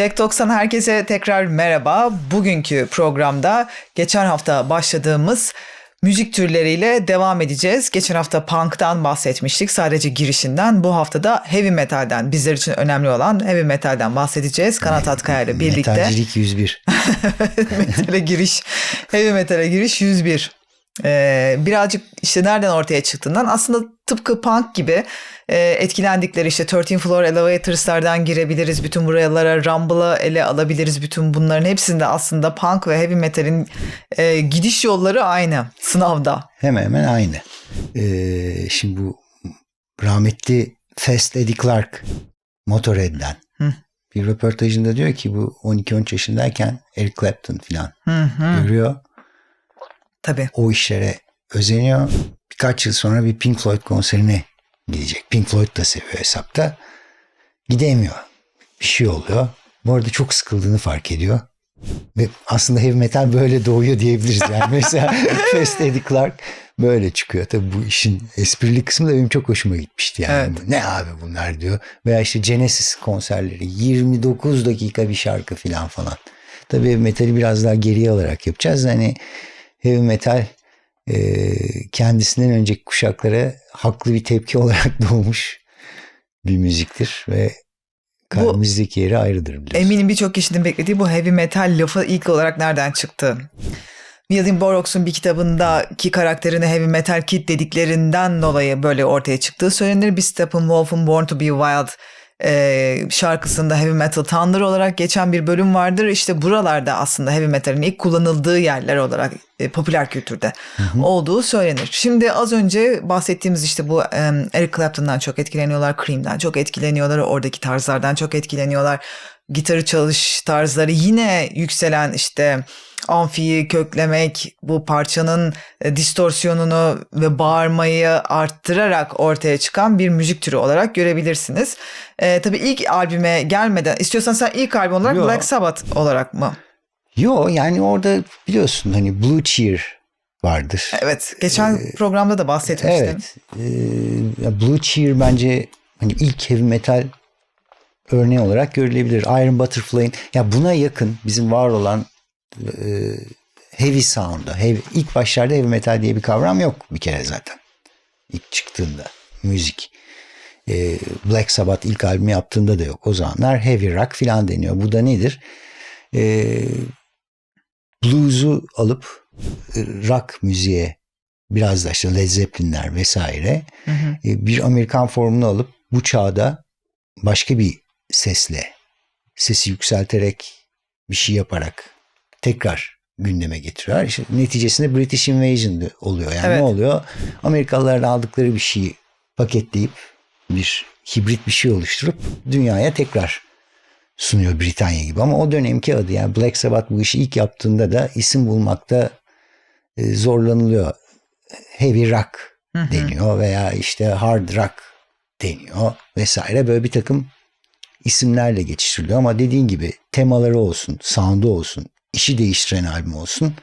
Jack 90 herkese tekrar merhaba. Bugünkü programda geçen hafta başladığımız müzik türleriyle devam edeceğiz. Geçen hafta punk'tan bahsetmiştik sadece girişinden. Bu hafta da heavy metalden bizler için önemli olan heavy metalden bahsedeceğiz. Kanat Atkaya ile birlikte. Metalcilik 101. metale giriş, heavy metale giriş 101. Ee, birazcık işte nereden ortaya çıktığından aslında tıpkı punk gibi e, etkilendikleri işte 13 Floor Elevators'lardan girebiliriz. Bütün buralara Rumble'ı ele alabiliriz. Bütün bunların hepsinde aslında punk ve heavy metalin e, gidiş yolları aynı sınavda. Hemen hemen aynı. Ee, şimdi bu rahmetli Fast Eddie Clark Motorhead'den Hı. bir röportajında diyor ki bu 12-13 yaşındayken Eric Clapton hı. görüyor. Tabii. O işlere özeniyor. Birkaç yıl sonra bir Pink Floyd konserine gidecek. Pink Floyd da seviyor hesapta. Gidemiyor. Bir şey oluyor. Bu arada çok sıkıldığını fark ediyor. Ve aslında heavy metal böyle doğuyor diyebiliriz. Yani mesela Fast Eddie Clark böyle çıkıyor. Tabii bu işin esprili kısmı da benim çok hoşuma gitmişti. Yani Evet. ne abi bunlar diyor. Veya işte Genesis konserleri 29 dakika bir şarkı falan falan. Tabii metali biraz daha geriye alarak yapacağız. Hani heavy metal e, kendisinden önceki kuşaklara haklı bir tepki olarak doğmuş bir müziktir ve kalbimizdeki yeri ayrıdır biliyorsun. Eminim birçok kişinin beklediği bu heavy metal lafı ilk olarak nereden çıktı? William Burroughs'un bir kitabındaki karakterine heavy metal kid dediklerinden dolayı böyle ortaya çıktığı söylenir. Bir Steppenwolf'un Born to be Wild e, şarkısında heavy metal thunder olarak geçen bir bölüm vardır. İşte buralarda aslında heavy metalin ilk kullanıldığı yerler olarak e, popüler kültürde olduğu söylenir. Şimdi az önce bahsettiğimiz işte bu e, Eric Clapton'dan çok etkileniyorlar, Cream'den çok etkileniyorlar, oradaki tarzlardan çok etkileniyorlar. Gitarı çalış tarzları yine yükselen işte amfiyi köklemek, bu parçanın e, distorsiyonunu ve bağırmayı arttırarak ortaya çıkan bir müzik türü olarak görebilirsiniz. E, tabii ilk albüme gelmeden, istiyorsan sen ilk albüm olarak Yo. Black Sabbath olarak mı? Yo yani orada biliyorsun hani Blue Cheer vardır. Evet, geçen programda da bahsetmiştin. Evet. Ee, ya Blue Cheer bence hani ilk heavy metal örneği olarak görülebilir. Iron Butterfly'in ya buna yakın bizim var olan e, heavy sound'a, heavy, ilk başlarda heavy metal diye bir kavram yok bir kere zaten. İlk çıktığında müzik. Ee, Black Sabbath ilk albümü yaptığında da yok. O zamanlar heavy rock filan deniyor. Bu da nedir? Ee, blues'u alıp e, rock müziğe biraz da işte Led Zeppelin'ler vesaire Hı hı. e, bir Amerikan formunu alıp bu çağda başka bir sesle sesi yükselterek bir şey yaparak tekrar gündeme getiriyor. İşte neticesinde British Invasion oluyor. Yani Evet. ne oluyor? Amerikalıların aldıkları bir şeyi paketleyip bir hibrit bir şey oluşturup dünyaya tekrar sunuyor Britanya gibi. Ama o dönemki adı yani Black Sabbath bu işi ilk yaptığında da isim bulmakta e, zorlanılıyor. Heavy rock deniyor veya işte hard rock deniyor vesaire böyle bir takım isimlerle geçiştiriliyor ama dediğin gibi temaları olsun, sound'u olsun, işi değiştiren albüm olsun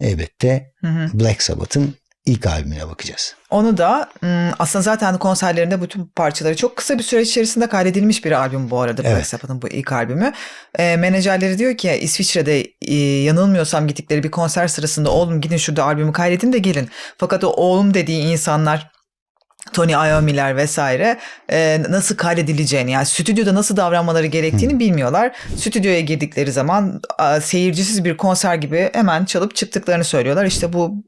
elbette Hı hı. Black Sabbath'ın ilk albümüne bakacağız. Onu da aslında zaten konserlerinde bütün parçaları çok kısa bir süre içerisinde kaydedilmiş bir albüm bu arada Black Evet. Sabbath'ın bu ilk albümü. E, menajerleri diyor ki İsviçre'de e, yanılmıyorsam gittikleri bir konser sırasında oğlum gidin şurada albümü kaydedin de gelin. Fakat o oğlum dediği insanlar Tony Iommi'ler vesaire e, nasıl kaydedileceğini yani stüdyoda nasıl davranmaları gerektiğini bilmiyorlar. Stüdyoya girdikleri zaman a, seyircisiz bir konser gibi hemen çalıp çıktıklarını söylüyorlar. İşte bu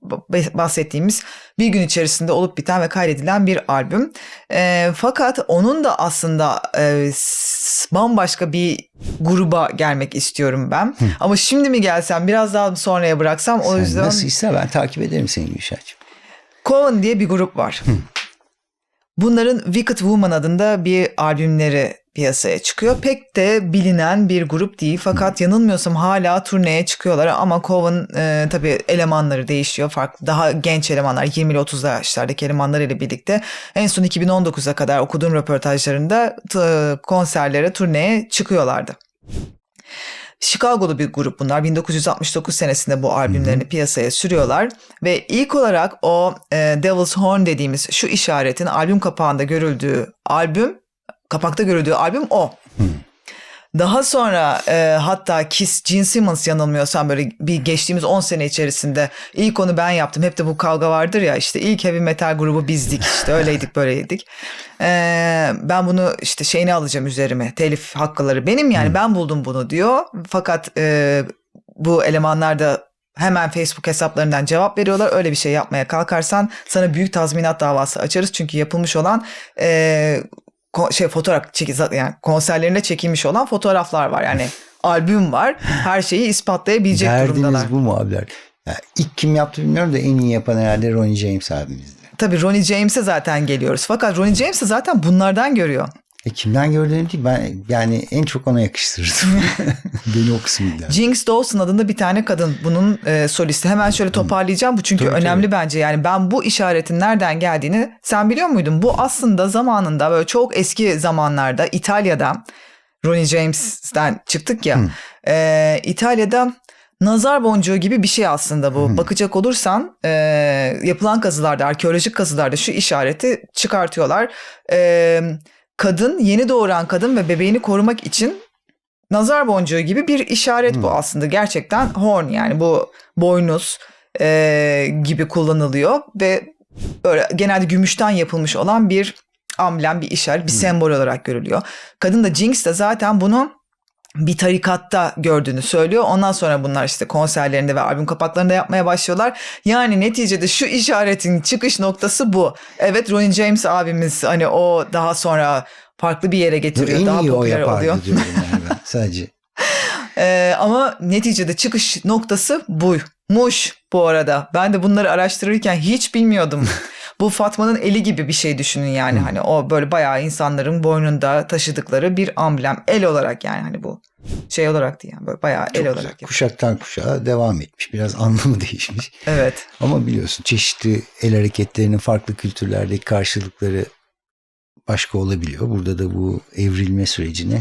bahsettiğimiz bir gün içerisinde olup biten ve kaydedilen bir albüm. E, fakat onun da aslında e, bambaşka bir gruba gelmek istiyorum ben. Ama şimdi mi gelsem biraz daha sonraya bıraksam o Sen yüzden nasılsa ben takip ederim seni Gülşah'cığım. Coven diye bir grup var. Bunların Wicked Woman adında bir albümleri piyasaya çıkıyor. Pek de bilinen bir grup değil fakat yanılmıyorsam hala turneye çıkıyorlar ama Coven e, tabii elemanları değişiyor. Farklı daha genç elemanlar 20 ile 30 yaşlardaki elemanlarıyla birlikte en son 2019'a kadar okuduğum röportajlarında t- konserlere turneye çıkıyorlardı. Chicago'lu bir grup bunlar. 1969 senesinde bu albümlerini piyasaya sürüyorlar ve ilk olarak o e, Devil's Horn dediğimiz şu işaretin albüm kapağında görüldüğü albüm, kapakta görüldüğü albüm o. Daha sonra e, hatta Kiss, Gene Simmons yanılmıyorsam böyle bir geçtiğimiz 10 sene içerisinde ilk onu ben yaptım. Hep de bu kavga vardır ya işte ilk heavy metal grubu bizdik işte öyleydik böyleydik. E, ben bunu işte şeyini alacağım üzerime telif hakkıları benim yani ben buldum bunu diyor. Fakat e, bu elemanlar da hemen Facebook hesaplarından cevap veriyorlar. Öyle bir şey yapmaya kalkarsan sana büyük tazminat davası açarız. Çünkü yapılmış olan e, şey fotoğraf çeki yani konserlerinde çekilmiş olan fotoğraflar var. Yani albüm var. Her şeyi ispatlayabilecek durumdalar. Derdiniz bu mu abiler? Ya ilk kim yaptı bilmiyorum da en iyi yapan herhalde Ronnie James abimizdi. Tabii Ronnie James'e zaten geliyoruz. Fakat Ronnie James de zaten bunlardan görüyor. E kimden gördüğüm değil ben yani en çok ona yakıştırırdım. Beni o kısmıyla. Jinx Dawson adında bir tane kadın bunun e, solisti. Hemen şöyle toparlayacağım bu çünkü Tabii, önemli bence. Yani ben bu işaretin nereden geldiğini sen biliyor muydun? Bu aslında zamanında böyle çok eski zamanlarda İtalya'da Ronnie James'ten çıktık ya. e, İtalya'da nazar boncuğu gibi bir şey aslında bu. Bakacak olursan e, yapılan kazılarda, arkeolojik kazılarda şu işareti çıkartıyorlar. E, kadın, yeni doğuran kadın ve bebeğini korumak için nazar boncuğu gibi bir işaret bu aslında. Gerçekten horn yani bu boynuz e, gibi kullanılıyor ve böyle genelde gümüşten yapılmış olan bir amblem, bir işaret, bir sembol olarak görülüyor. Kadın da Jinx de zaten bunu bir tarikatta gördüğünü söylüyor. Ondan sonra bunlar işte konserlerinde ve albüm kapaklarında yapmaya başlıyorlar. Yani neticede şu işaretin çıkış noktası bu. Evet Ronnie James abimiz hani o daha sonra farklı bir yere getiriyor. en daha iyi o popüler yapardı oluyor. diyorum yani ben sadece. Ee, ama neticede çıkış noktası buymuş bu arada. Ben de bunları araştırırken hiç bilmiyordum. bu Fatma'nın eli gibi bir şey düşünün yani. Hani o böyle bayağı insanların boynunda taşıdıkları bir amblem. El olarak yani hani bu şey olarak değil yani böyle bayağı el Çok olarak. güzel. yapıyor. Kuşaktan kuşağa devam etmiş. Biraz anlamı değişmiş. Evet. Ama biliyorsun çeşitli el hareketlerinin farklı kültürlerdeki karşılıkları başka olabiliyor. Burada da bu evrilme sürecini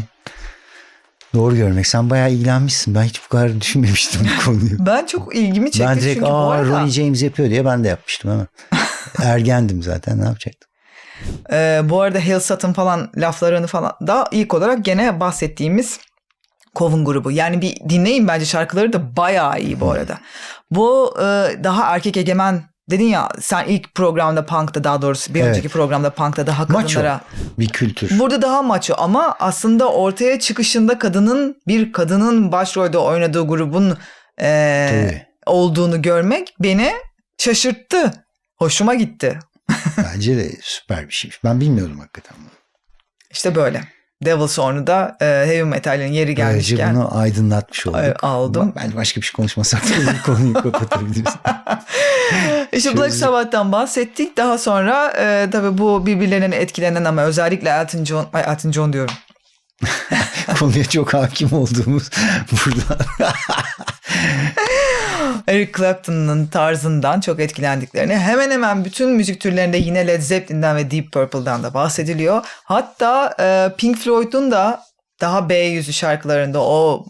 doğru görmek. Sen bayağı ilgilenmişsin. Ben hiç bu kadar düşünmemiştim bu konuyu. Ben çok ilgimi çekti ben direkt çünkü bu arada Ronnie James yapıyor diye ben de yapmıştım ama. Ergendim zaten ne yapacaktım? e, bu arada Hill Sutton falan laflarını falan da ilk olarak gene bahsettiğimiz Coven grubu. Yani bir dinleyin bence şarkıları da bayağı iyi bu arada. Bu e, daha erkek egemen dedin ya sen ilk programda Punk'ta daha doğrusu bir Evet. önceki programda Punk'ta daha Maço kadınlara. bir kültür. Burada daha maço ama aslında ortaya çıkışında kadının bir kadının başrolde oynadığı grubun e, Tabii. olduğunu görmek beni şaşırttı. Hoşuma gitti. Bence de süper bir şey. Ben bilmiyordum hakikaten. bunu. İşte böyle. Devil's Horn'u da e, heavy metalin yeri Böylece gelmişken bunu aydınlatmış olduk. e, aldım. Bence başka bir şey konuşmasak da bu konuyu kapatabiliriz. İşte Black. Sabbath'tan bahsettik. Daha sonra e, tabii bu birbirlerinden etkilenen ama özellikle Elton John, ay Elton John diyorum. Konuya çok hakim olduğumuz burada. Eric Clapton'ın tarzından çok etkilendiklerini hemen hemen bütün müzik türlerinde yine Led Zeppelin'den ve Deep Purple'dan da bahsediliyor. Hatta e, Pink Floyd'un da daha B yüzü şarkılarında o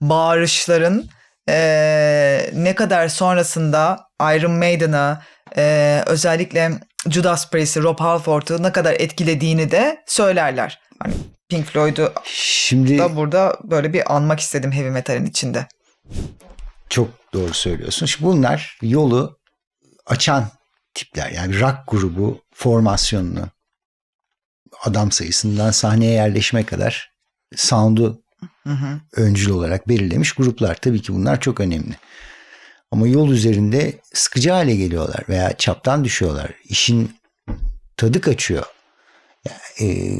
bağırışların e, ne kadar sonrasında Iron Maiden'ı e, özellikle Judas Priest'i, Rob Halford'u ne kadar etkilediğini de söylerler. Hani Pink Floyd'u Şimdi da burada böyle bir anmak istedim heavy metalin içinde. Çok doğru söylüyorsun. Şimdi bunlar yolu açan tipler. Yani rock grubu formasyonunu adam sayısından sahneye yerleşme kadar sound'u Hı hı. öncül olarak belirlemiş gruplar. Tabii ki bunlar çok önemli. Ama yol üzerinde sıkıcı hale geliyorlar veya çaptan düşüyorlar. İşin tadı kaçıyor. Yani, e,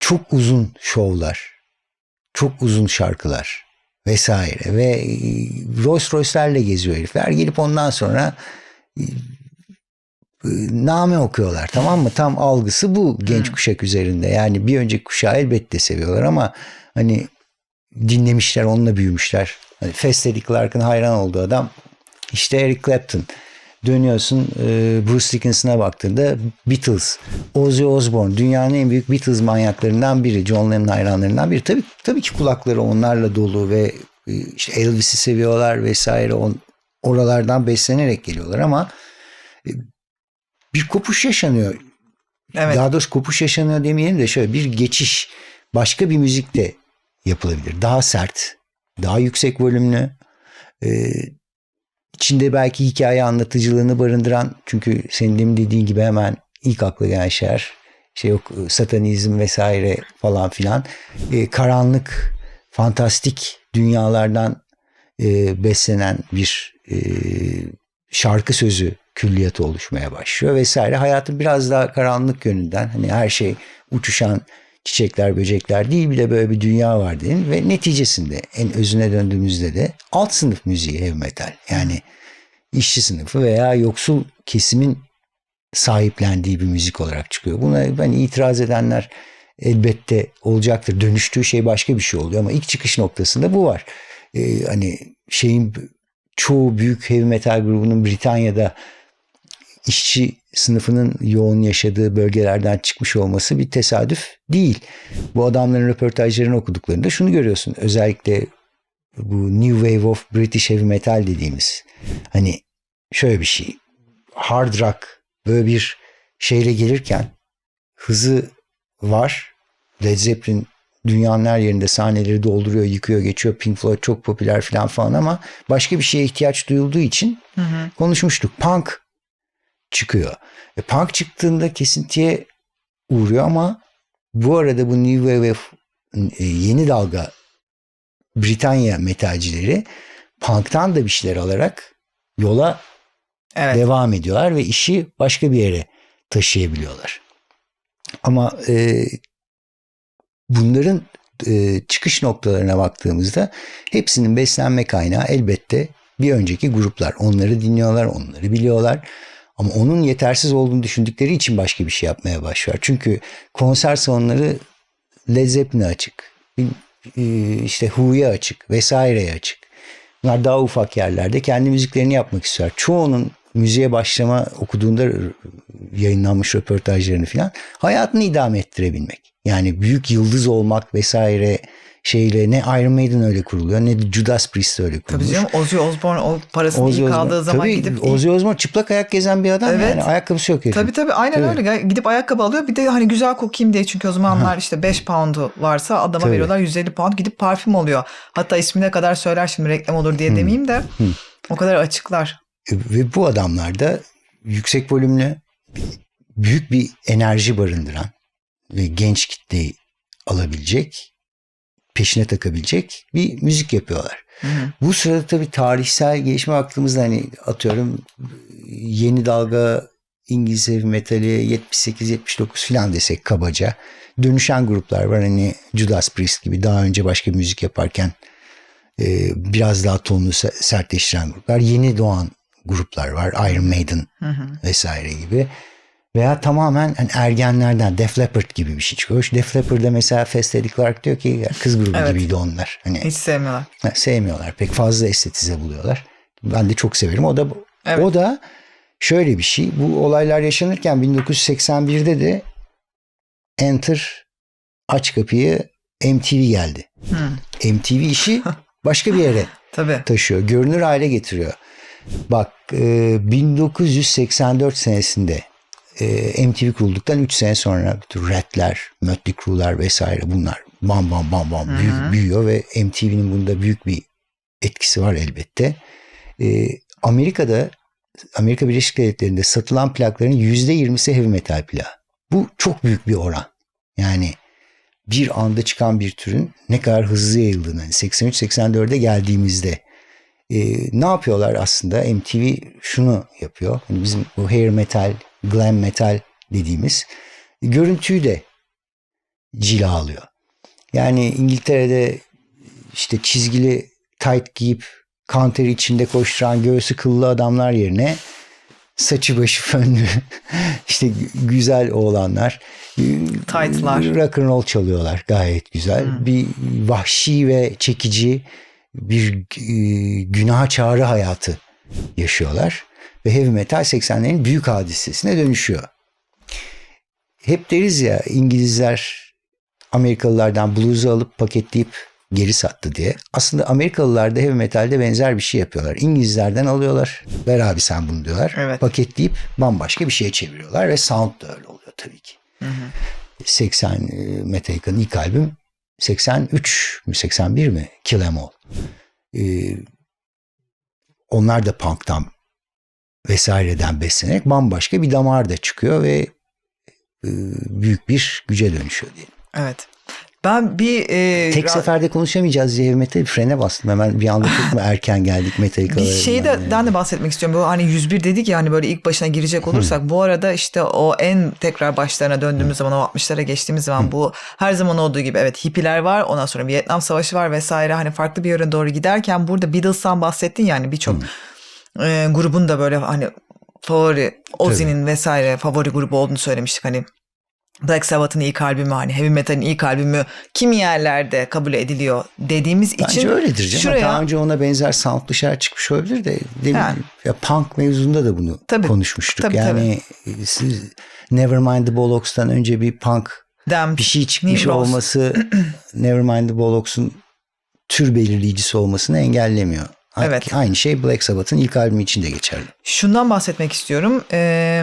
çok uzun şovlar, çok uzun şarkılar vesaire ve e, Rolls Royce'lerle geziyor herifler. Gelip ondan sonra e, e, name okuyorlar tamam mı? Tam algısı bu genç kuşak üzerinde. Yani bir önceki kuşağı elbette seviyorlar ama hani dinlemişler, onunla büyümüşler. Hani Fester Clark'ın hayran olduğu adam işte Eric Clapton. Dönüyorsun e, Bruce Dickinson'a baktığında Beatles, Ozzy Osbourne dünyanın en büyük Beatles manyaklarından biri, John Lennon hayranlarından biri. Tabii tabii ki kulakları onlarla dolu ve e, işte Elvis'i seviyorlar vesaire. On, oralardan beslenerek geliyorlar ama e, bir kopuş yaşanıyor. Evet. Daha doğrusu kopuş yaşanıyor demeyelim de şöyle bir geçiş başka bir müzikte yapılabilir. Daha sert, daha yüksek volümlü, içinde belki hikaye anlatıcılığını barındıran çünkü senin demin dediğin gibi hemen ilk akla gelen şeyler şey yok satanizm vesaire falan filan e, karanlık fantastik dünyalardan e, beslenen bir e, şarkı sözü külliyatı oluşmaya başlıyor vesaire. Hayatın biraz daha karanlık yönünden hani her şey uçuşan çiçekler böcekler değil bir de böyle bir dünya var dedim ve neticesinde en özüne döndüğümüzde de alt sınıf müziği heavy metal yani işçi sınıfı veya yoksul kesimin sahiplendiği bir müzik olarak çıkıyor. Buna ben itiraz edenler elbette olacaktır. Dönüştüğü şey başka bir şey oluyor ama ilk çıkış noktasında bu var. Ee, hani şeyin çoğu büyük heavy metal grubunun Britanya'da işçi sınıfının yoğun yaşadığı bölgelerden çıkmış olması bir tesadüf değil. Bu adamların röportajlarını okuduklarında şunu görüyorsun. Özellikle bu New Wave of British Heavy Metal dediğimiz hani şöyle bir şey. Hard rock böyle bir şeyle gelirken hızı var. Led Zeppelin dünyanın her yerinde sahneleri dolduruyor, yıkıyor, geçiyor. Pink Floyd çok popüler falan falan ama başka bir şeye ihtiyaç duyulduğu için Hı hı. konuşmuştuk. Punk çıkıyor. E, punk çıktığında kesintiye uğruyor ama bu arada bu New Wave e, yeni dalga Britanya metalcileri punk'tan da bir şeyler alarak yola Evet. devam ediyorlar ve işi başka bir yere taşıyabiliyorlar. Ama e, bunların e, çıkış noktalarına baktığımızda hepsinin beslenme kaynağı elbette bir önceki gruplar. Onları dinliyorlar, onları biliyorlar. Ama onun yetersiz olduğunu düşündükleri için başka bir şey yapmaya başlıyor. Çünkü konser salonları Led açık. e, işte Who'ya açık vesaireye açık. Bunlar daha ufak yerlerde kendi müziklerini yapmak istiyor. Çoğunun müziğe başlama okuduğunda yayınlanmış röportajlarını falan hayatını idame ettirebilmek. Yani büyük yıldız olmak vesaire şeyle ne Iron Maiden öyle kuruluyor ne Judas Priest öyle kurulmuş. Tabii canım Ozzy Osbourne o parasını Ozzy ilk aldığı zaman tabii, gidip Ozzy Osbourne çıplak ayak gezen bir adam Evet. yani ayakkabısı yok herifin. Tabii tabii aynen Tabii. öyle. Gidip ayakkabı alıyor. Bir de hani güzel kokayım diye çünkü o zamanlar işte 5 poundu varsa adama Tabii. veriyorlar 150 pound gidip parfüm oluyor. Hatta ismine kadar söyler şimdi reklam olur diye demeyeyim de o kadar açıklar. E, Ve bu adamlar da yüksek volümlü büyük bir enerji barındıran ve genç kitleyi alabilecek, peşine takabilecek bir müzik yapıyorlar. Hı hı. Bu sırada tabii tarihsel gelişme baktığımızda hani atıyorum yeni dalga İngiliz heavy metali 78-79 falan desek kabaca dönüşen gruplar var. Hani Judas Priest gibi daha önce başka müzik yaparken e, biraz daha tonunu se- sertleştiren gruplar. Yeni doğan gruplar var. Iron Maiden Hı hı. vesaire gibi. Veya tamamen hani ergenlerden Def Leppard gibi bir şey çıkıyor. Def Leppard'da mesela Fast Eddie Clark diyor ki "Ya kız grubu Evet. gibiydi onlar. Hani Hiç sevmiyorlar. Ha, sevmiyorlar. Pek fazla estetize buluyorlar. Ben de çok severim. O da Evet. o da şöyle bir şey. Bu olaylar yaşanırken 1981'de de Enter aç kapıyı MTV geldi. Hı. MTV işi başka bir yere Tabii. taşıyor. Görünür hale getiriyor. Bak e, 1984 senesinde e, MTV kurulduktan 3 sene sonra Rat'ler, Mötley Crue'lar vesaire bunlar bam bam bam bam büyü- büyüyor ve MTV'nin bunda büyük bir etkisi var elbette. E, Amerika'da Amerika Birleşik Devletleri'nde satılan plakların %20'si heavy metal plağı. Bu çok büyük bir oran. Yani bir anda çıkan bir türün ne kadar hızlı yayıldığını hani 83-84'e geldiğimizde e, ne yapıyorlar aslında MTV şunu yapıyor hani bizim bu hair metal glam metal dediğimiz görüntüyü de cila alıyor yani İngiltere'de işte çizgili tight giyip counter içinde koşturan göğsü kıllı adamlar yerine saçı başı fönlü işte güzel oğlanlar Tight'lar. rock and roll çalıyorlar gayet güzel. Bir vahşi ve çekici bir e, günah çağrı hayatı yaşıyorlar ve heavy metal 80'lerin büyük hadisesine dönüşüyor. Hep deriz ya İngilizler Amerikalılardan blues'u alıp paketleyip geri sattı diye. Aslında Amerikalılar da heavy metalde benzer bir şey yapıyorlar. İngilizlerden alıyorlar. Ver abi sen bunu diyorlar. Evet. Paketleyip bambaşka bir şeye çeviriyorlar ve sound da öyle oluyor tabii ki. 80 e, Metallica'nın ilk albüm 83 mü 81 mi Kill Em All. Ee, onlar da punk'tan vesaireden beslenerek bambaşka bir damar da çıkıyor ve e, büyük bir güce dönüşüyor diye. Evet. Ben bir e, Tek seferde konuşamayacağız diye metal frene bastım. Hemen bir anda çok mu erken geldik Metallica'lara. Bir şeyi de yani. ben de bahsetmek istiyorum. Bu hani 101 dedik ya hani böyle ilk başına girecek olursak bu arada işte o en tekrar başlarına döndüğümüz zaman o 60'lara geçtiğimiz zaman bu her zaman olduğu gibi evet hippiler var ondan sonra Vietnam Savaşı var vesaire hani farklı bir yöne doğru giderken burada Beatles'tan bahsettin yani birçok e, grubun da böyle hani favori Ozzy'nin vesaire favori grubu olduğunu söylemiştik hani Black Sabbath'ın ilk albümü hani heavy metal'in ilk albümü kimi yerlerde kabul ediliyor dediğimiz Bence için öyledir canım. şuraya Daha önce ona benzer soundlı şeyler çıkmış olabilir de demin Yani. ya punk mevzunda da bunu Tabii. konuşmuştuk. Tabii, yani e, siz Nevermind the Bollocks'tan önce bir punk Damn, bir şey çıkmış New Rose. olması Nevermind the Bollocks'un tür belirleyicisi olmasını engellemiyor. Evet. Aynı şey Black Sabbath'ın ilk albümü için de geçerli. şundan bahsetmek istiyorum. Ee,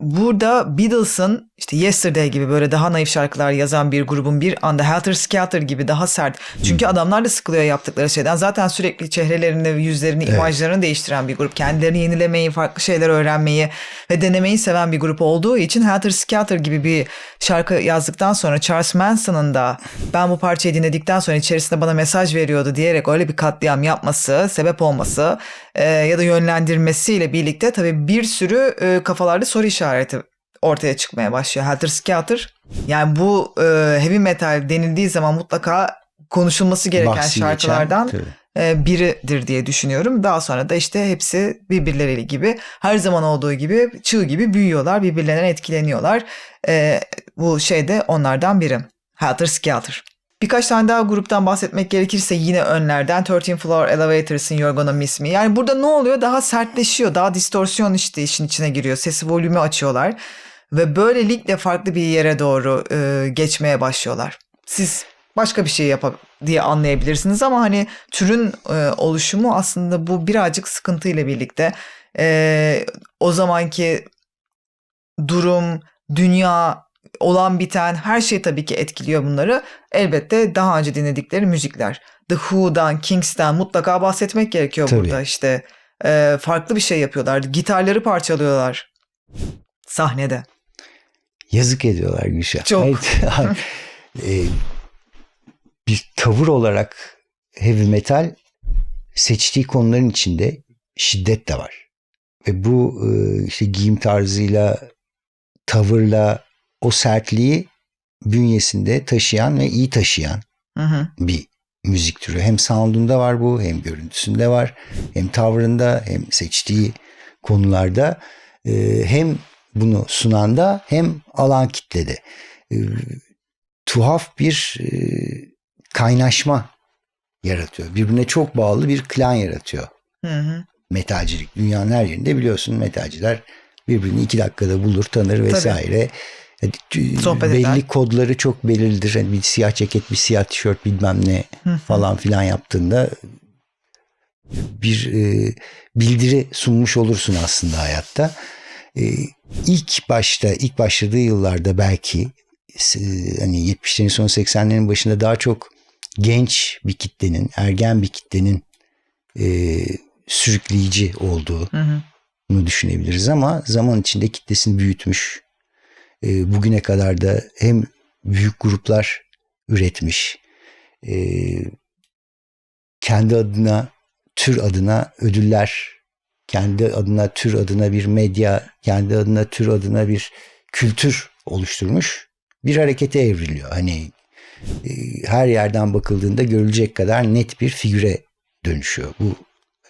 burada Beatles'ın işte Yesterday gibi böyle daha naif şarkılar yazan bir grubun bir anda Helter Skelter gibi daha sert. Çünkü adamlar da sıkılıyor yaptıkları şeyden. Zaten sürekli çehrelerini, yüzlerini, imajlarını değiştiren bir grup. Kendilerini yenilemeyi, farklı şeyler öğrenmeyi ve denemeyi seven bir grup olduğu için Helter Skelter gibi bir şarkı yazdıktan sonra Charles Manson'ın da ben bu parçayı dinledikten sonra içerisinde bana mesaj veriyordu diyerek öyle bir katliam yapması, sebep olması e, ya da yönlendirmesiyle birlikte tabii bir sürü e, kafalarda soru işareti ortaya çıkmaya başlıyor. Helter Skelter yani bu e, heavy metal denildiği zaman mutlaka konuşulması gereken Bahsi şarkılardan geçen, biridir diye düşünüyorum. Daha sonra da işte hepsi birbirleriyle gibi her zaman olduğu gibi çığ gibi büyüyorlar, birbirlerinden etkileniyorlar. E, bu şey de onlardan biri. Helter Skelter. Birkaç tane daha gruptan bahsetmek gerekirse yine önlerden 13 Floor Elevators'ın Miss Me. Yani burada ne oluyor? Daha sertleşiyor. Daha distorsiyon işte işin içine giriyor. Sesi volümü açıyorlar. Ve böylelikle farklı bir yere doğru e, geçmeye başlıyorlar. Siz başka bir şey yap diye anlayabilirsiniz ama hani türün e, oluşumu aslında bu birazcık sıkıntıyla birlikte e, o zamanki durum, dünya, olan biten her şey tabii ki etkiliyor bunları. Elbette daha önce dinledikleri müzikler. The Who'dan, Kings'ten mutlaka bahsetmek gerekiyor Tabii. burada. İşte e, farklı bir şey yapıyorlar. Gitarları parçalıyorlar sahnede. Yazık ediyorlar Gülşah. Çok. Evet. Ee, bir tavır olarak heavy metal seçtiği konuların içinde şiddet de var. Ve bu e, işte giyim tarzıyla, tavırla o sertliği bünyesinde taşıyan ve iyi taşıyan Hı hı. bir müzik türü. Hem sound'unda var bu, hem görüntüsünde var, hem tavrında, hem seçtiği konularda, e, hem bunu sunanda hem alan kitlede. E, tuhaf bir e, kaynaşma yaratıyor. Birbirine çok bağlı bir klan yaratıyor Hı hı. metalcilik. Dünyanın her yerinde biliyorsun metalciler birbirini iki dakikada bulur, tanır vesaire. Yani, Sohbet belli eder. kodları çok belirlidir. Yani bir siyah ceket, bir siyah tişört bilmem ne falan filan yaptığında bir e, bildiri sunmuş olursun aslında hayatta. E, ilk başta, ilk başladığı yıllarda belki e, hani 70'lerin son 80'lerin başında daha çok genç bir kitlenin, ergen bir kitlenin e, sürükleyici olduğu Hı hı. bunu düşünebiliriz ama zaman içinde kitlesini büyütmüş. E, bugüne kadar da hem büyük gruplar üretmiş, e, kendi adına, tür adına ödüller, kendi adına, tür adına bir medya, kendi adına, tür adına bir kültür oluşturmuş. Bir harekete evriliyor. Hani e, her yerden bakıldığında görülecek kadar net bir figüre dönüşüyor. Bu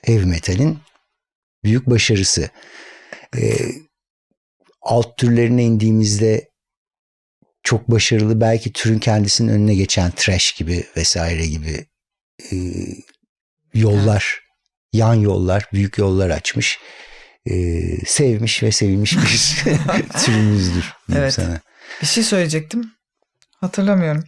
heavy metalin büyük başarısı. Ee, alt türlerine indiğimizde çok başarılı belki türün kendisinin önüne geçen trash gibi vesaire gibi e, yollar, yan yollar, büyük yollar açmış. E, sevmiş ve sevilmiş bir türümüzdür. Evet. Sana. Bir şey söyleyecektim. Hatırlamıyorum.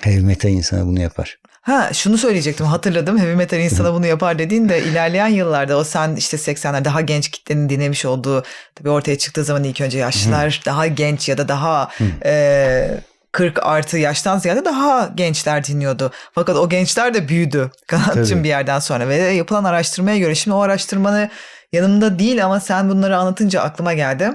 Heavy metal insana bunu yapar. Ha şunu söyleyecektim hatırladım. Heavy metal insana bunu yapar dediğin de ilerleyen yıllarda o sen işte 80'ler daha genç kitlenin dinlemiş olduğu tabii ortaya çıktığı zaman ilk önce yaşlılar daha genç ya da daha e, 40 artı yaştan ziyade daha gençler dinliyordu. Fakat o gençler de büyüdü Kanatçım bir yerden sonra ve yapılan araştırmaya göre şimdi o araştırmanı yanımda değil ama sen bunları anlatınca aklıma geldi.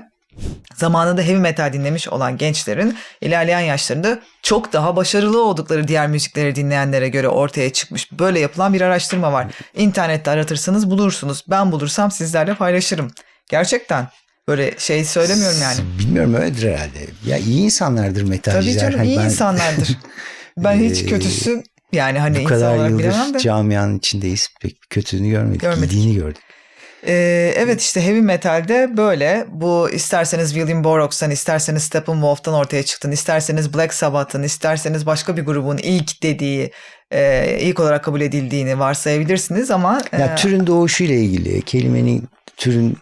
Zamanında heavy metal dinlemiş olan gençlerin ilerleyen yaşlarında çok daha başarılı oldukları diğer müzikleri dinleyenlere göre ortaya çıkmış. Böyle yapılan bir araştırma var. İnternette aratırsanız bulursunuz. Ben bulursam sizlerle paylaşırım. Gerçekten böyle şey söylemiyorum yani. Bilmiyorum öyledir herhalde. Ya iyi insanlardır metalciler. Tabii canım Hani iyi ben insanlardır. Ben hiç Ee, kötüsü yani hani Bu kadar yıldır bilemem de. camianın içindeyiz. Pek kötülüğünü görmedik. Görmedik. İyiliğini gördük. Ee, evet işte heavy metalde böyle bu isterseniz William Borax'tan isterseniz Steppenwolf'tan ortaya çıktın isterseniz Black Sabbath'ın isterseniz başka bir grubun ilk dediği e, ilk olarak kabul edildiğini varsayabilirsiniz ama Ya e, türün doğuşuyla ilgili, kelimenin türün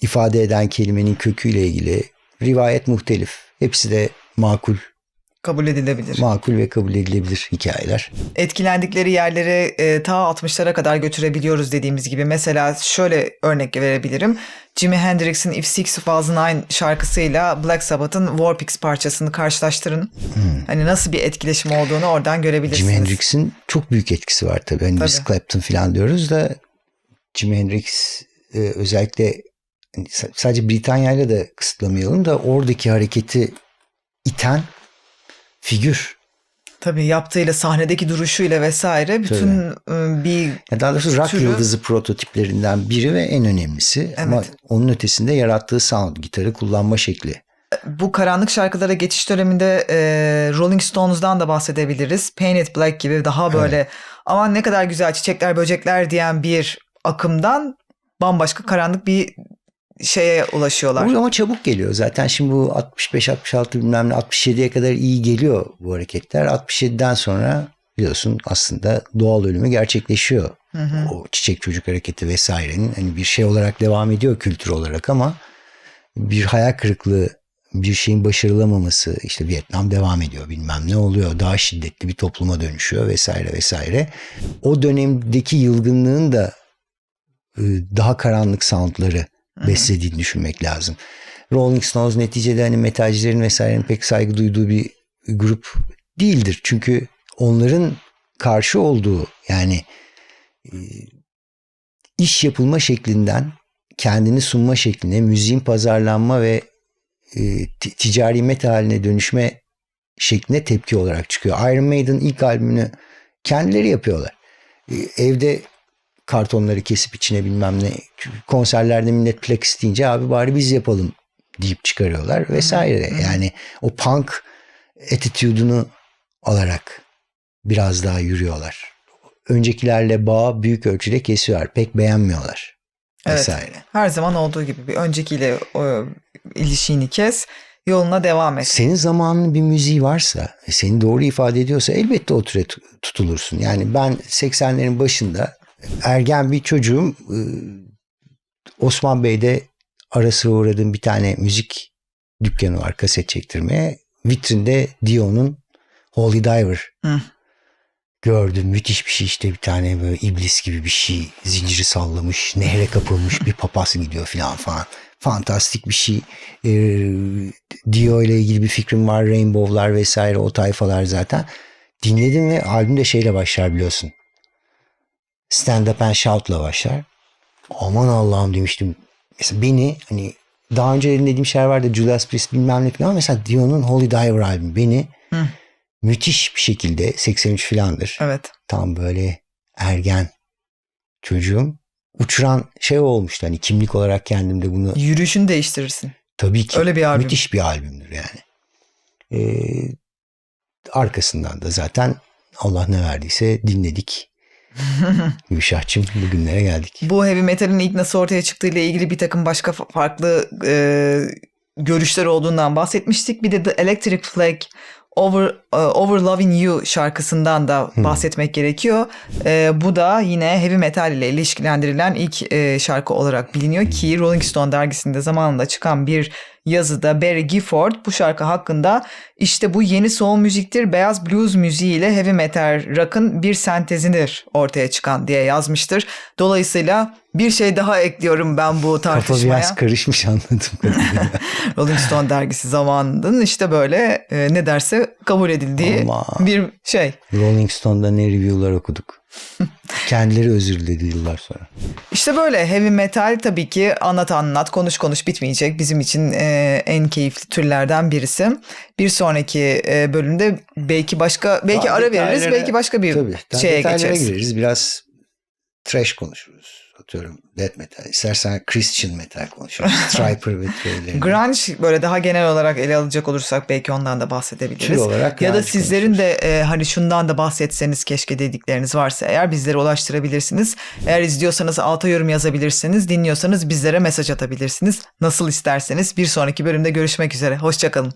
ifade eden kelimenin köküyle ilgili rivayet muhtelif. Hepsi de makul, kabul edilebilir. makul ve kabul edilebilir hikayeler. etkilendikleri yerleri e, ta 60'lara kadar götürebiliyoruz dediğimiz gibi. Mesela şöyle örnek verebilirim. Jimi Hendrix'in If Six Was Nine şarkısıyla Black Sabbath'ın Warpix parçasını karşılaştırın. Hani nasıl bir etkileşim olduğunu oradan görebilirsiniz. Jimi Hendrix'in çok büyük etkisi var tabii. Hani biz Tabii. Clapton falan diyoruz da Jimi Hendrix e, özellikle hani sa- sadece Britanya'yla da kısıtlamayalım da oradaki hareketi iten figür. Tabii yaptığıyla sahnedeki duruşuyla vesaire bütün e, bir Ya Daha doğrusu rock Türü- yıldızı prototiplerinden biri ve en önemlisi. Ama Evet. onun ötesinde yarattığı sound, gitarı kullanma şekli. bu karanlık şarkılara geçiş döneminde e, Rolling Stones'dan da bahsedebiliriz. Paint It Black gibi daha böyle aman ne kadar güzel çiçekler böcekler diyen bir akımdan bambaşka karanlık bir şeye ulaşıyorlar. Ama çabuk geliyor. Zaten şimdi bu 65-66 bilmem ne 67'ye kadar iyi geliyor bu hareketler. 67'den sonra biliyorsun aslında doğal ölümü gerçekleşiyor. O çiçek çocuk hareketi vesairenin hani bir şey olarak devam ediyor kültür olarak ama bir hayal kırıklığı bir şeyin başarılamaması işte Vietnam devam ediyor bilmem ne oluyor daha şiddetli bir topluma dönüşüyor vesaire vesaire. O dönemdeki yılgınlığın da e, daha karanlık soundları beslediğini düşünmek lazım. Rolling Stones neticede hani metalcilerin vesairenin pek saygı duyduğu bir grup değildir. Çünkü onların karşı olduğu yani e, iş yapılma şeklinden kendini sunma şekline, müziğin pazarlanma ve e, ti- ticari metal haline dönüşme şekline tepki olarak çıkıyor. Iron Maiden ilk albümünü kendileri yapıyorlar. E, evde kartonları kesip içine bilmem ne konserlerde millet plak isteyince abi bari biz yapalım deyip çıkarıyorlar vesaire. Yani o punk attitude'unu alarak biraz daha yürüyorlar. Öncekilerle bağı büyük ölçüde kesiyorlar. Pek beğenmiyorlar. Evet. Vesaire. Her zaman olduğu gibi bir öncekiyle o, ilişiğini kes, yoluna devam et. Senin zamanının bir müziği varsa, ve seni doğru ifade ediyorsa elbette o türe tu- tutulursun. Yani ben 80'lerin başında ergen bir çocuğum. e, Osman Bey'de ara sıra uğradığım bir tane müzik dükkanı var kaset çektirmeye. Vitrinde Dio'nun Holy Diver Hı. gördüm. Müthiş bir şey işte bir tane böyle iblis gibi bir şey. Zinciri sallamış, nehre kapılmış bir papaz gidiyor falan falan. Fantastik bir şey. Ee, Dio ile ilgili bir fikrim var. Rainbow'lar vesaire o tayfalar zaten. Dinledim ve albüm de şeyle başlar biliyorsun. Stand Up and Shout'la başlar. Aman Allah'ım demiştim. Mesela beni hani daha önce dinlediğim şeyler vardı. Judas Priest bilmem ne falan. Mesela Dio'nun Holy Diver albümü beni Hı. müthiş bir şekilde 83 filandır. Evet. Tam böyle ergen çocuğum uçuran şey olmuştu. Hani kimlik olarak kendimde bunu Yürüyüşünü değiştirirsin. tabii ki Öyle bir albüm. müthiş bir albümdür yani. Ee, arkasından da zaten Allah ne verdiyse dinledik. Gülşah'cığım bugünlere geldik. Bu heavy metalin ilk nasıl ortaya çıktığı ile ilgili bir takım başka fa- farklı e, görüşler olduğundan bahsetmiştik. Bir de The Electric Flag Over e, Over Loving You şarkısından da bahsetmek gerekiyor. E, bu da yine heavy metal ile ilişkilendirilen ilk e, şarkı olarak biliniyor ki Rolling Stone dergisinde zamanında çıkan bir yazıda Barry Gifford bu şarkı hakkında işte bu yeni soul müziktir, beyaz blues müziği ile heavy metal rock'ın bir sentezidir ortaya çıkan diye yazmıştır. Dolayısıyla bir şey daha ekliyorum ben bu Kafa tartışmaya. biraz karışmış anladım. Rolling Stone dergisi zamanının işte böyle e, ne derse kabul edildiği Ama- bir şey. Rolling Stone'da ne review'lar okuduk. Kendileri özür diledi yıllar sonra. İşte böyle heavy metal tabii ki anlat anlat konuş konuş bitmeyecek. Bizim için e, en keyifli türlerden birisi. Bir sonraki e, bölümde belki başka belki Daha ara veririz belki başka bir Tabii. şeye geçeriz. gireriz. Biraz trash konuşuruz. Atıyorum death metal. İstersen Christian metal konuşuruz. Striper ve türlerini. Grunge böyle daha genel olarak ele alacak olursak belki ondan da bahsedebiliriz. Tür olarak ya da sizlerin de e, hani şundan da bahsetseniz keşke dedikleriniz varsa eğer bizlere ulaştırabilirsiniz. Eğer izliyorsanız alta yorum yazabilirsiniz. Dinliyorsanız bizlere mesaj atabilirsiniz. Nasıl isterseniz bir sonraki bölümde görüşmek üzere. Hoşçakalın.